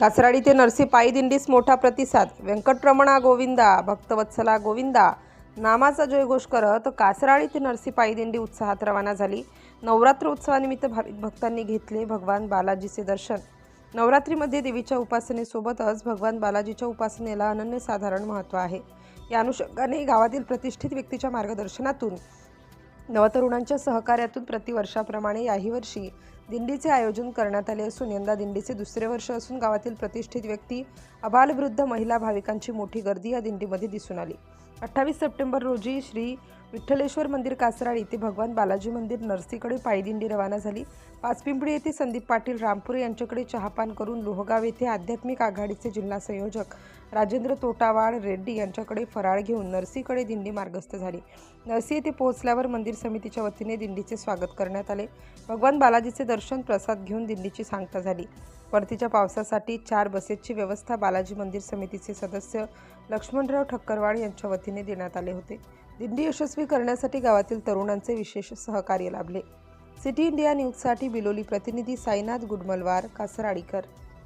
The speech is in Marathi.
कासराडी ते नरसी पायी दिंडीस मोठा प्रतिसाद. व्यंकटरमणा गोविंदा भक्तवत्सला गोविंदा. नामाचा जयघोष करत कासराळी ते नरसी पायी दिंडी उत्साहात रवाना झाली. नवरात्र उत्सवानिमित्त भाविक भक्तांनी घेतले भगवान बालाजीचे दर्शन. नवरात्रीमध्ये देवीच्या उपासनेसोबतच भगवान बालाजीच्या उपासनेला अनन्यसाधारण महत्त्व आहे. या अनुषंगाने गावातील प्रतिष्ठित व्यक्तीच्या मार्गदर्शनातून नवतरुणांच्या सहकार्यातून प्रतिवर्षाप्रमाणे याही वर्षी दिंडीचे आयोजन करण्यात आले असून यंदा दिंडीचे दुसरे वर्ष असून गावातील प्रतिष्ठित व्यक्ती अबालवृद्ध महिला भाविकांची मोठी गर्दी या दिंडीमध्ये दिसून आली. अठ्ठावीस सप्टेंबर रोजी श्री विठ्ठलेश्वर मंदिर कासराळी ते भगवान बालाजी मंदिर नरसीकडे पायदिंडी रवाना झाली. पाचपिंपळी येथे संदीप पाटील रामपुरे यांच्याकडे चहापान करून लोहगाव येथे आध्यात्मिक आघाडीचे जिल्हा संयोजक राजेंद्र तोटावाड रेड्डी यांच्याकडे फराळ घेऊन नरसीकडे दिंडी मार्गस्थ झाली. नरसी येथे पोहोचल्यावर मंदिर समितीच्या वतीने दिंडीचे स्वागत करण्यात आले. भगवान बालाजीचे दर्शन दर्शन प्रसाद घेऊन दिंडीची सांगता झाली. परतीच्या पावसासाठी चार बसेसची व्यवस्था बालाजी मंदिर समितीचे सदस्य लक्ष्मणराव ठक्करवाड यांच्या वतीने देण्यात आले होते. दिंडी यशस्वी करण्यासाठी गावातील तरुणांचे विशेष सहकार्य लाभले. सिटी इंडिया न्यूजसाठी बिलोली प्रतिनिधी साईनाथ गुडमलवार कासराडीकर